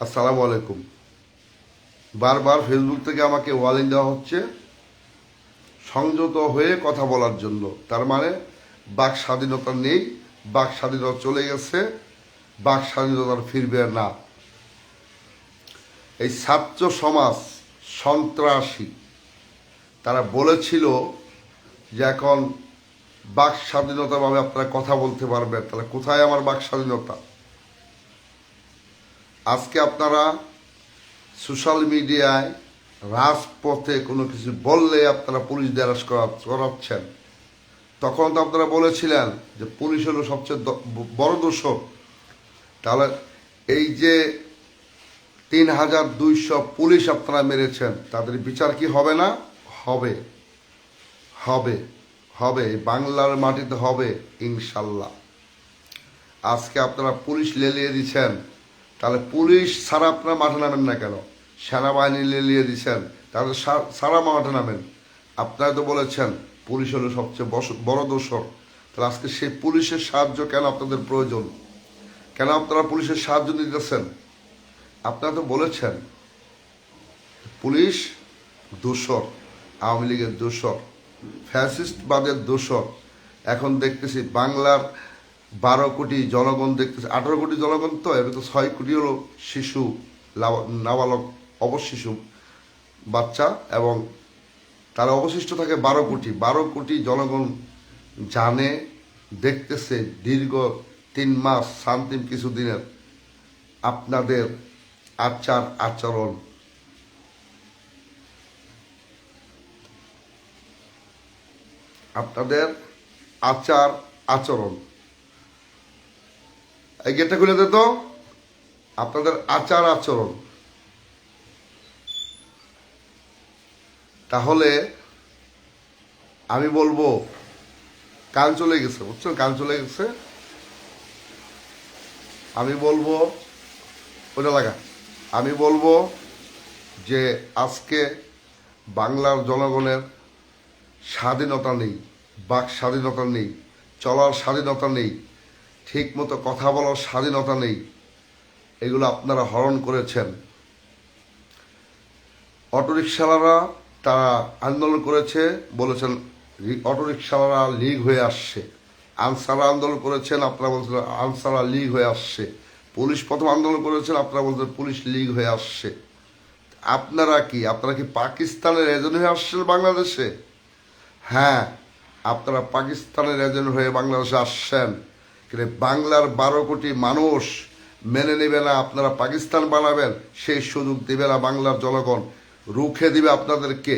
আসসালামু আলাইকুম। বারবার ফেসবুক থেকে আমাকে ওয়ার্নিং দেওয়া হচ্ছে, সংযত হয়ে কথা বলার জন্য। তার মানে বাক স্বাধীনতা নেই, বাক স্বাধীনতা চলে গেছে, বাক স্বাধীনতার ফিরবে না। এই ছাত্র সমাজ, সন্ত্রাসী, তারা বলেছিল যে এখন বাক স্বাধীনতাভাবে আপনারা কথা বলতে পারবেন। তাহলে কোথায় আমার বাক স্বাধীনতা? আজকে আপনারা সোশ্যাল মিডিয়ায় রাজপথে কোনো কিছু বললে আপনারা পুলিশ দ্বারাস করাচ্ছেন। তখন তো আপনারা বলেছিলেন যে পুলিশ হলো সবচেয়ে বড় দোষক। তাহলে এই যে তিন হাজার দুইশো পুলিশ আপনারা মেরেছেন, তাদের বিচার কি হবে না? হবে। হবে। হবে। বাংলার মাটিতে হবে, ইনশাল্লাহ। আজকে আপনারা পুলিশ লেলিয়ে দিচ্ছেন। তাহলে পুলিশ ছাড়া আপনারা মাঠে নামেন না কেন? সেনাবাহিনী লেলিয়ে দিচ্ছেন তাহলে সারা মাঠে নামেন। আপনারা তো বলেছেন পুলিশ হলো সবচেয়ে বড় দোষর। তাহলে আজকে সেই পুলিশের সাহায্য কেন আপনাদের প্রয়োজন? কেন আপনারা পুলিশের সাহায্য দিতেছেন আপনারা তো বলেছেন পুলিশ দোষর, আওয়ামী লীগের দোষর, ফ্যাসিস্টবাদের দোষর। এখন দেখতেছি বাংলার বারো কোটি জনগণ দেখতেছে। আঠারো কোটি জনগণ তো এবার তো ছয় কোটি শিশু নাবালক, অবশিশু বাচ্চা এবং তার অবশিষ্ট থাকে বারো কোটি। বারো কোটি জনগণ জানে, দেখতেছে দীর্ঘ তিন মাস শান্তিম কিছুদিনের আপনাদের আচার আচরণ। আপনাদের আচার আচরণ। এই গেটটা খুলে দে তো। আপনাদের আচার আচরণ। তাহলে আমি বলব, কান চলে গেছে, বুঝছ? কান চলে গেছে। আমি বলব, ওটা লাগা। আমি বলব যে আজকে বাংলার জনগণের স্বাধীনতা নেই, বাক স্বাধীনতা নেই, চলার স্বাধীনতা নেই ঠিক মতো কথা বলার স্বাধীনতা নেই। এগুলো আপনারা হরণ করেছেন। অটোরিকশালারা তারা আন্দোলন করেছে, বলেছেন রি- অটোরিকশালারা লীগ হয়ে আসছে। আনসারা আন্দোলন করেছেন, আপনারা বলছেন আনসারা লীগ হয়ে আসছে। পুলিশ প্রথম আন্দোলন করেছেন, আপনারা বলছেন পুলিশ লীগ হয়ে আসছে। আপনারা কি আপনারা কি পাকিস্তানের এজেন্ট হয়ে আসছেন বাংলাদেশে? হ্যাঁ আপনারা পাকিস্তানের এজেন্ট হয়ে বাংলাদেশে আসছেন। কিন্তু বাংলার বারো কোটি মানুষ মেনে নেবে না, আপনারা পাকিস্তান বানাবেন, সেই সুযোগ দেবে না বাংলার জনগণ। রুখে দিবে আপনাদেরকে।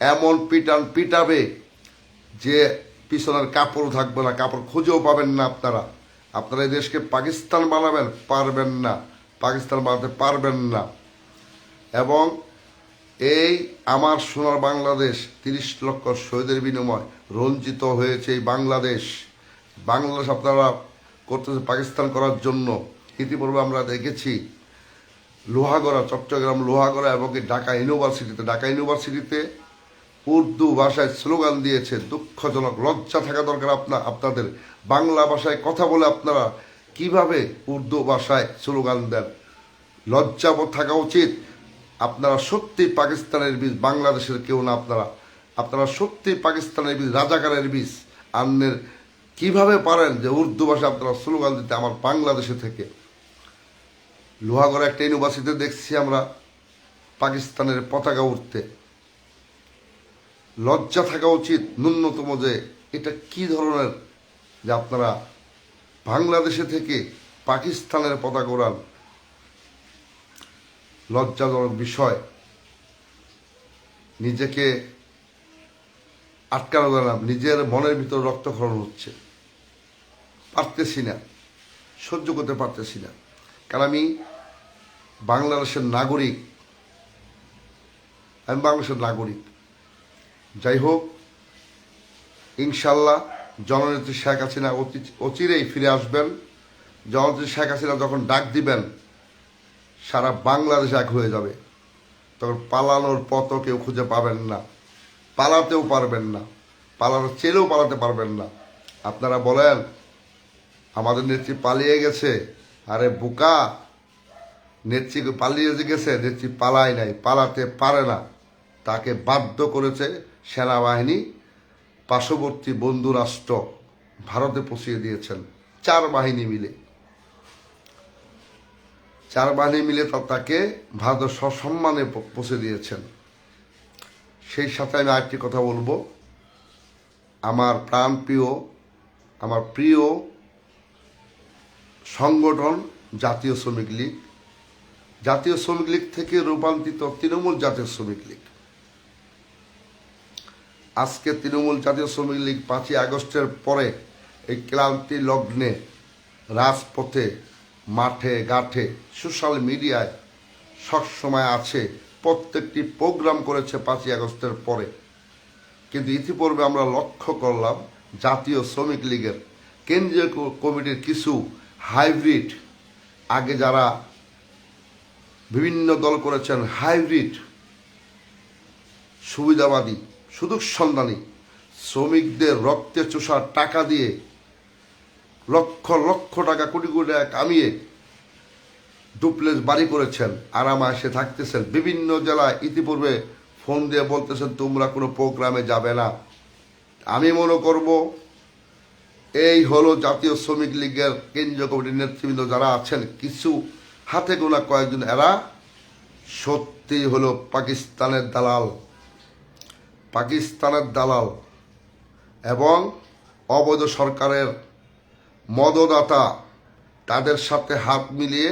এমন পিটান পিটাবে যে পিছনের কাপড় থাকবে না, কাপড় খুঁজেও পাবেন না আপনারা। আপনারা এই দেশকে পাকিস্তান বানাবেন, পারবেন না। পাকিস্তান বানাতে পারবেন না। এবং এই আমার সোনার বাংলাদেশ, তিরিশ লক্ষ শহীদের বিনিময় রঞ্জিত হয়েছে এই বাংলাদেশ। বাংলাদেশ আপনারা করতেছে পাকিস্তান করার জন্য। ইতিপূর্বে আমরা দেখেছি লোহাগড়া, চট্টগ্রাম লোহাগড়া এবং ঢাকা ইউনিভার্সিটিতে। ঢাকা ইউনিভার্সিটিতে উর্দু ভাষায় স্লোগান দিয়েছে, দুঃখজনক, লজ্জা থাকা দরকার আপনার আপনাদের। বাংলা ভাষায় কথা বলে আপনারা কীভাবে উর্দু ভাষায় স্লোগান দেন? লজ্জাবোধ থাকা উচিত। আপনারা সত্যি পাকিস্তানের বীজ, বাংলাদেশের কেউ না আপনারা। আপনারা সত্যি পাকিস্তানের বীজ, রাজাকারের বীজ, আন্নের কীভাবে পারেন যে উর্দু ভাষা আপনারা স্লোগান দিতে আমার বাংলাদেশে থেকে? লোহাগড়া একটা ইউনিভার্সিটিতে দেখছি আমরা পাকিস্তানের পতাকা উঠতে লজ্জা থাকা উচিত ন্যূনতম যে এটা কি ধরনের যে আপনারা বাংলাদেশে থেকে পাকিস্তানের পতাকা ওড়ান লজ্জাজনক বিষয়। নিজেকে আটকানো না, নিজের মনের ভিতর রক্তক্ষরণ হচ্ছে। পারতেছি না, সহ্য করতে পারতেছি না। কারণ আমি বাংলাদেশের নাগরিক, আমি বাংলাদেশের নাগরিক। যাই হোক, ইনশাল্লাহ জননেত্রী শেখ হাসিনা অতি অচিরেই ফিরে আসবেন। জননেত্রী শেখ হাসিনা যখন ডাক দিবেন, সারা বাংলাদেশ এক হয়ে যাবে। তখন পালানোর পথও কেউ খুঁজে পাবেন না, পালাতেও পারবেন না, পালানোর চেলেও পালাতে পারবেন না। আপনারা বলেন আমাদের নেত্রী পালিয়ে গেছে। আরে বোকা, নেত্রী পালিয়ে গেছে, নেত্রী পালায় নাই, পালাতে পারে না। তাকে বাধ্য করেছে সেনাবাহিনী, পার্শ্ববর্তী বন্ধু রাষ্ট্র ভারতে পৌঁছিয়ে দিয়েছেন। চার বাহিনী মিলে। চার বাহিনী মিলে তাকে ভারত সসম্মানে পৌঁছে দিয়েছেন। সেই সাথে আমি আরেকটি কথা বলব। আমার প্রাণ প্রিয় আমার প্রিয় সংগঠন, জাতীয় শ্রমিক লীগ। জাতীয় শ্রমিক লীগ থেকে রূপান্তরিত তৃণমূল জাতীয় শ্রমিক লীগ। আজকে তৃণমূল জাতীয় শ্রমিক লীগ পাঁচই আগস্টের পরে এই ক্লান্তি লগ্নে রাজপথে, মাঠে, ঘাটে, সোশ্যাল মিডিয়ায় সবসময় আছে, প্রত্যেকটি প্রোগ্রাম করেছে পাঁচই আগস্টের পরে। কিন্তু ইতিপূর্বে আমরা লক্ষ্য করলাম জাতীয় শ্রমিক লীগের কেন্দ্রীয় কমিটির কিছু হাইব্রিড। আগে যারা বিভিন্ন দল করেছেন, হাইব্রিড, সুবিধাবাদী, সুযোগ সন্ধানী, শ্রমিকদের রক্তে চোষার টাকা দিয়ে লক্ষ লক্ষ টাকা, কোটি কোটি টাকা কামিয়ে ডুপ্লেস বাড়ি করেছেন আরামে এসে থাকতেছেন। বিভিন্ন জেলায় ইতিপূর্বে ফোন দিয়ে বলতেছেন, তোমরা কোনো প্রোগ্রামে যাবে না। আমি মনে করব এই হলো জাতীয় শ্রমিক লীগের কেন্দ্রীয় কমিটির নেতৃবৃন্দ যারা আছেন, কিছু হাতে গোনা কয়েকজন। এরা সত্যি হলো পাকিস্তানের দালাল। পাকিস্তানের দালাল এবং অবৈধ সরকারের মদদাতা, তাদের সাথে হাত মিলিয়ে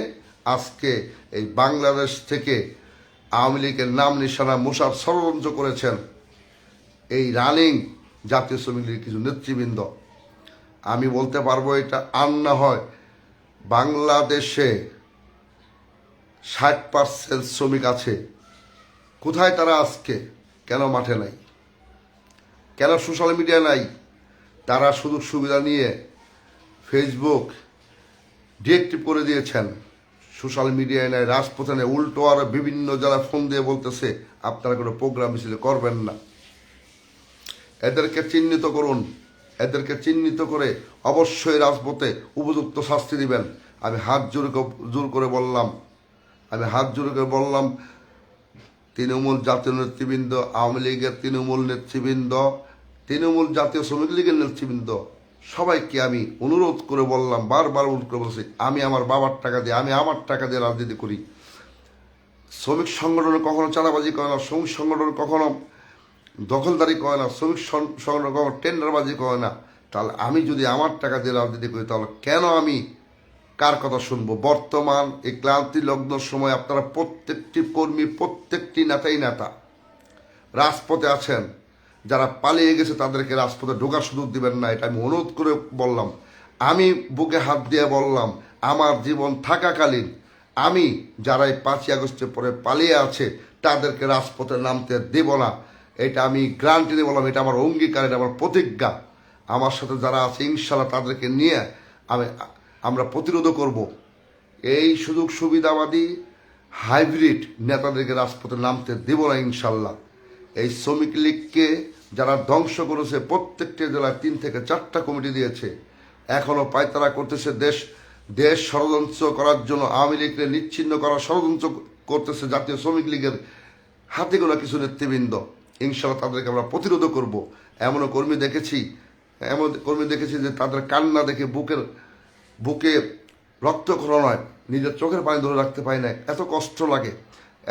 আজকে এই বাংলাদেশ থেকে আওয়ামী লীগের নাম নিশানা মুসার ষড়যন্ত্র করেছেন এই রানিং জাতীয় শ্রমিক লীগের কিছু নেতৃবৃন্দ। আমি বলতে পারব এটা আর না হয় বাংলাদেশে ষাট পার্সেন্ট শ্রমিক আছে। কোথায় তারা আজকে? কেন মাঠে নাই? কেন সোশ্যাল মিডিয়া নাই? তারা সুযোগ সুবিধা নিয়ে ফেসবুক ডিএক্টিভ করে দিয়েছেন। সোশ্যাল মিডিয়ায় নেয় রাজপথে নেয় উল্টো আর বিভিন্ন জেলায় ফোন দিয়ে বলতেছে, আপনারা কোনো প্রোগ্রাম মিছিল করবেন না। এদেরকে চিহ্নিত করুন। এদেরকে চিহ্নিত করে অবশ্যই রাজপথে উপযুক্ত শাস্তি দিবেন। আমি হাত জোর জোর করে বললাম। আমি হাত জোর করে বললাম, তৃণমূল জাতীয় নেতৃবৃন্দ, আওয়ামী লীগের তৃণমূল নেতৃবৃন্দ, তৃণমূল জাতীয় শ্রমিক লীগের নেতৃবৃন্দ, সবাইকে আমি অনুরোধ করে বললাম, বারবার অনুরোধ করে বলছি, আমি আমার বাবার টাকা দিয়ে, আমি আমার টাকা দিয়ে রাজনীতি করি। শ্রমিক সংগঠন কখনো চাঁদাবাজি করে না, শ্রমিক সংগঠন কখনো দখলদারি করে না, শ্রমিক সং- সংগঠন টেন্ডারবাজি করে না, তাহলে আমি যদি আমার টাকা দিয়ে রাজনীতি করি, তাহলে কেন আমি কার কথা শুনব? বর্তমান এই ক্লান্তি লগ্ন সময় আপনারা প্রত্যেকটি কর্মী, প্রত্যেকটি নেতাই নেতা, রাজপথে আছেন, যারা পালিয়ে গেছে তাদেরকে রাজপথে ঢোকার সুযোগ দিবেন না, এটা আমি অনুরোধ করে বললাম। আমি বুকে হাত দিয়ে বললাম, আমার জীবন থাকাকালীন আমি যারা এই পাঁচই আগস্টের পরে পালিয়ে আছে, তাদেরকে রাজপথে নামতে দেব না। এটা আমি গ্রান্টি দিয়ে বললাম, এটা আমার অঙ্গীকার, এটা আমার প্রতিজ্ঞা। আমার সাথে যারা আছে ইনশাল্লাহ তাদেরকে নিয়ে আমি, আমরা প্রতিরোধ করব। এই সুযোগ সুবিধাবাদী হাইব্রিড নেতাদেরকে রাজপথে নামতে দেব না ইনশাল্লাহ এই শ্রমিক লীগকে যারা ধ্বংস করেছে, প্রত্যেকটি জেলায় তিন থেকে চারটা কমিটি দিয়েছে। এখনও পায়তারা করতেছে দেশ দেশ ষড়যন্ত্র করার জন্য আওয়ামী লীগকে নিচ্ছিন্ন করার ষড়যন্ত্র করতেছে জাতীয় শ্রমিক লীগের হাতে গোনা কিছু নেতৃবৃন্দ। ইনশাল্লাহ তাদেরকে আমরা প্রতিরোধ করব। এমনও কর্মী দেখেছি, এমন কর্মী দেখেছি যে তাদের কান্না দেখে বুকের, বুকে রক্তক্ষরণ হয় নিজের চোখের পানি ধরে রাখতে পারি না এত কষ্ট লাগে,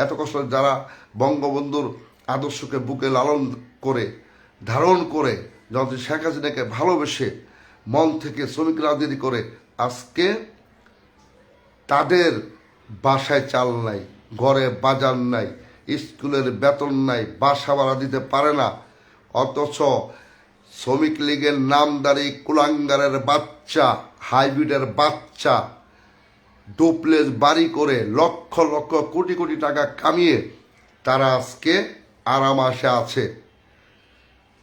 এত কষ্ট যারা বঙ্গবন্ধুর আদর্শকে বুকে লালন করে, ধারণ করে যখন শেখ হাসিনাকে ভালোবেসে, মন থেকে শ্রমিক রাজনীতি করে, আজকে তাদের বাসায় চাল নাই, ঘরে বাজার নাই স্কুলের বেতন নাই, বাসা ভাড়া দিতে পারে না। অথচ শ্রমিক লীগের নামদারি কুলাঙ্গারের বাচ্চা, হাইব্রিডের বাচ্চা, ডুপ্লেস বাড়ি করে লক্ষ লক্ষ কোটি কোটি টাকা কামিয়ে তারা আজকে আরাম আসে আছে।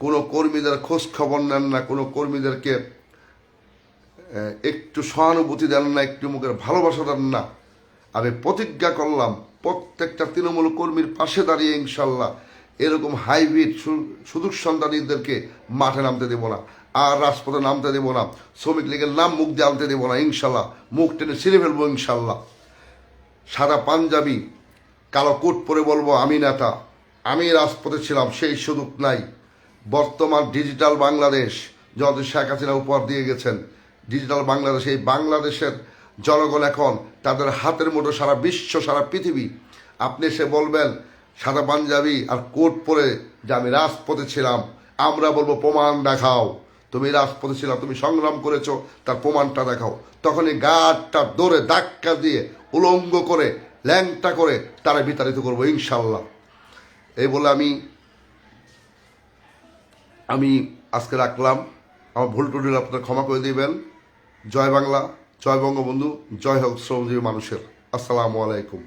কোনো কর্মীদের খোঁজ খবর নেন না, কোনো কর্মীদেরকে একটু সহানুভূতি দেন না, একটু মুখের ভালোবাসা দেন না। আমি প্রতিজ্ঞা করলাম, প্রত্যেকটা তৃণমূল কর্মীর পাশে দাঁড়িয়ে ইনশাল্লাহ এরকম হাইব্রিড সু- সুযোগ সন্তানীদেরকে মাঠে নামতে দেবো না, আর রাজপথে নামতে দেবো না, শ্রমিক লীগের নাম মুখ দিয়ে আনতে দেবো না, ইনশাল্লাহ মুখ টেনে ছিঁড়ে ফেলব ইনশাল্লাহ। সাদা পাঞ্জাবি, কালো কোট পরে বলব, আমি নেতা, আমি রাজপথে ছিলাম, সেই সুযোগ নাই। বর্তমান ডিজিটাল বাংলাদেশ যত শেখ হাসিনা উপহার দিয়ে গেছেন। ডিজিটাল বাংলাদেশ, এই বাংলাদেশের জনগণ এখন তাদের হাতের মুঠো সারা বিশ্ব, সারা পৃথিবী। আপনি এসে বলবেন, সাদা পাঞ্জাবি আর কোট পরে যে আমি রাজপথে ছিলাম, আমরা বলব, প্রমাণ দেখাও। তুমি রাজপথে ছিলাম, তুমি সংগ্রাম করেছ, তার প্রমাণটা দেখাও। তখনই গাঢ়টা দৌড়ে ধাক্কা দিয়ে উলঙ্গ করে, ল্যাংটা করে তারা বিতাড়িত করব ইনশাল্লাহ এই বলে আমি আমি আজকে রাখলাম। আমার ভুল টুটিল আপনারা ক্ষমা করে দিবেন। জয় বাংলা। জয় বঙ্গবন্ধু জয় হোক শ্রমজীবী মানুষের। আসসালামু আলাইকুম।